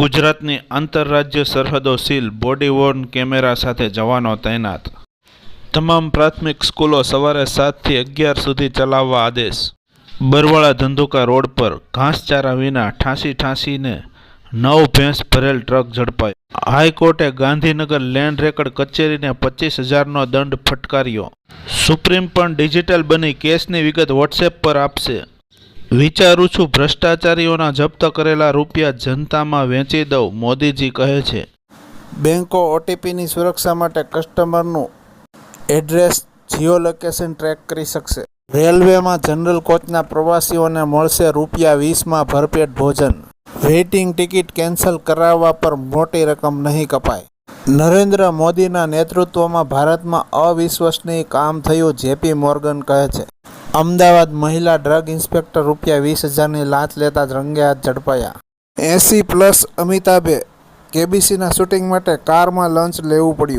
ગુજરાતની આંતરરાજ્ય સરહદો સીલ બોડી વોર્ન કેમેરા સાથે જવાનો તૈનાત. તમામ પ્રાથમિક સ્કૂલો સવારે સાતથી અગિયાર સુધી ચલાવવા આદેશ. બરવાળા ધંધુકા રોડ પર ઘાસચારા વિના ઠાંસી ઠાંસીને નવ ભેંસ ભરેલ ટ્રક ઝડપાયો. હાઈકોર્ટે ગાંધીનગર લેન્ડ રેકર્ડ કચેરીને પચીસ હજારનો દંડ ફટકાર્યો. સુપ્રીમ પણ ડિજિટલ બની કેસની વિગત વોટ્સએપ પર આપશે. વિચારું છું ભ્રષ્ટાચારીઓના જપ્ત કરેલા રૂપિયા જનતામાં વેચી દઉં, મોદીજી કહે છે. બેંકો ઓટીપીની સુરક્ષા માટે કસ્ટમરનું એડ્રેસ જીઓ લોકેશન ટ્રેક કરી શકશે. રેલવેમાં જનરલ કોચના પ્રવાસીઓને મળશે રૂપિયા વીસમાં ભરપેટ ભોજન. વેઇટિંગ ટિકિટ કેન્સલ કરાવવા પર મોટી રકમ નહીં કપાય. નરેન્દ્ર મોદીના નેતૃત્વમાં ભારતમાં અવિશ્વસનીય કામ થયું, જેપી મોર્ગન કહે છે. અમદાવાદ મહિલા ડ્રગ ઇન્સ્પેક્ટર રૂપિયા વીસ હજારની લાંચ લેતા જ રંગે હાથ ઝડપાયા. એસી પ્લસ અમિતાભે કેબીસીના શૂટિંગ માટે કારમાં લંચ લેવું પડ્યું.